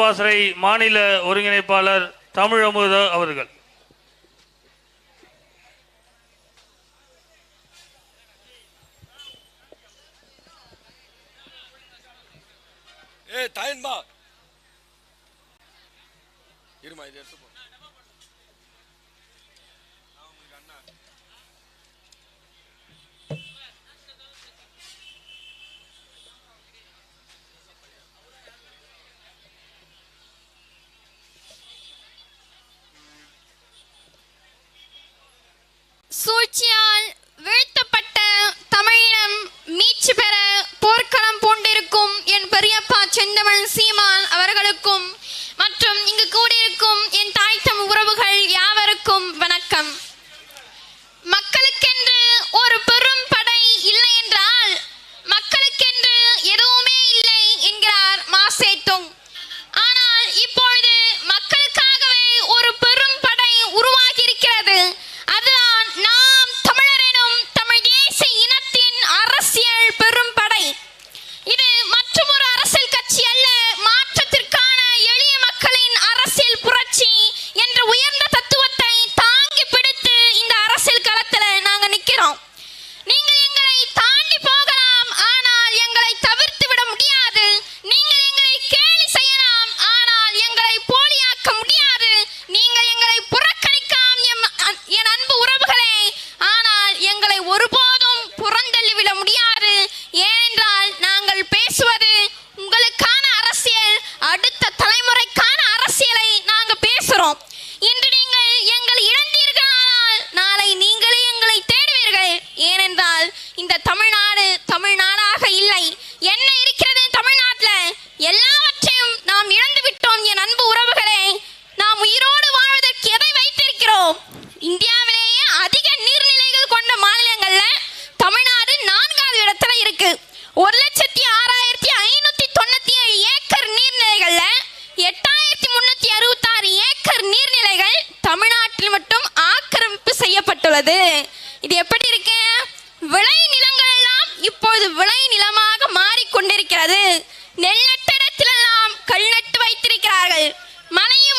பாசறை மாநில ஒருங்கிணைப்பாளர் தமிழமுத அவர்கள். ஏ தயன்பா இருமா இது எடுத்து இந்தியாவிலேயே அதிக நீர்நிலைகள் கொண்ட மாநிலங்கள்ல தமிழ்நாடு நான்காவது இடத்துல இருக்கு. ஒரு லட்சத்தி ஆறாயிரத்தி ஐநூத்தி தொண்ணூத்தி ஏழு ஏக்கர் நீர்நிலைகள்ல எட்டாயிரத்தி முன்னூத்தி அறுபத்தாறு ஏக்கர் நீர்நிலைகள் தமிழ்நாட்டில் மட்டும் ஆக்கிரமிப்பு செய்யப்பட்டுள்ளது. இது எப்படி இருக்கு? விளை நிலங்கள் எல்லாம் இப்போது விளை நிலமாக மாறிக்கொண்டிருக்கிறது. நெல் நட்ட இடத்திலெல்லாம் கல் நட்டு வைத்திருக்கிறார்கள். மலையில்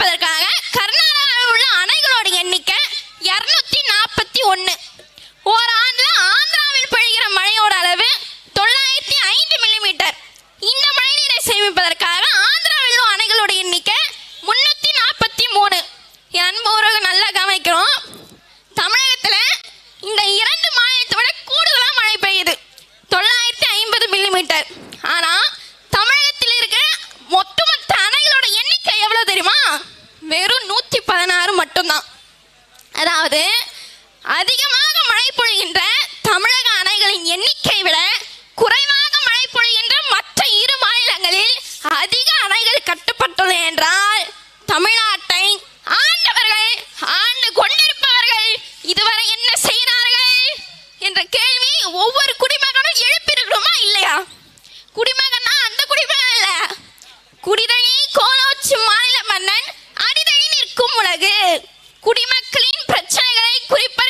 தீர்ப்பதற்காக கர்நாடகாவில் உள்ள அணைகளோட எண்ணிக்கை இருநூத்தி நாற்பத்தி ஒன்று ஓராண்டு ஆந்திராவில் பெய்கிற மழையோட அளவு தொள்ளாயிரத்தி ஐந்து மில்லிமீட்டர். இந்த மழைநீரை சேமிப்பதற்கு வெறும் நூற்றி பதினாறு மட்டும்தான். அதாவது அதிகமாக மழை பொழிகின்ற தமிழக அணைகளின் எண்ணிக்கை விட குறைவாக மழை பொழிகின்ற மற்ற இரு மாநிலங்களில் அதிக அணைகள் கட்டப்பட்டுள்ளன என்றால் தமிழ்நாட்டை ஆண்டவர்கள் ஆண்டு கொண்டிருப்பவர்கள் இதுவரை என்ன செய்கிறார்கள் என்ற கேள்வி ஒவ்வொரு பிறகு குடிமக்களின் பிரச்சனைகளை குறிப்பிட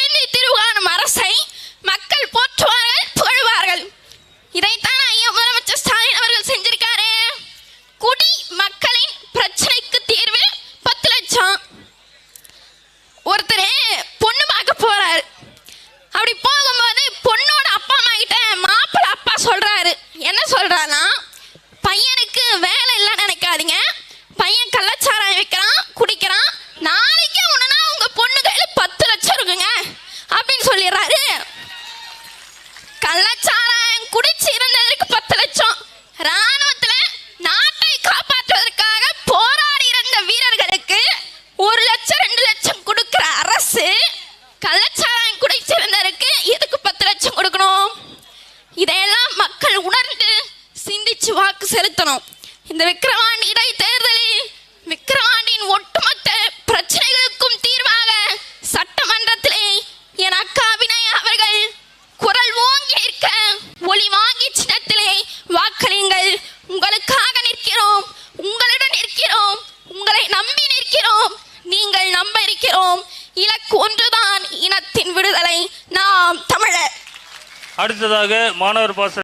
உணர்ந்து வாக்கு செலுத்தணும். இந்த விக்கிரவாண்டி இடைத்தேர்தலில் விக்கிரவாண்டியின் ஒட்டுமொத்த பிரச்சனைகளுக்கும் தீர்வாக சட்டமன்றத்திலே என் அக்கா வினய் அவர்கள் குரல் ஓங்கி நிற்க ஒளி வாங்கி சின்னத்திலே வாக்களியுங்கள். உங்களுக்காக நிற்கிறோம். உங்களுடன் நிற்கிறோம். உங்களை நம்பி நிற்கிறோம். நீங்கள் நம்ப இருக்கிறோம். இலக்கு ஒன்றுதான் இனத்தின் விடுதலை. நாம் தமிழர். அடுத்ததாக மாணவர் பாச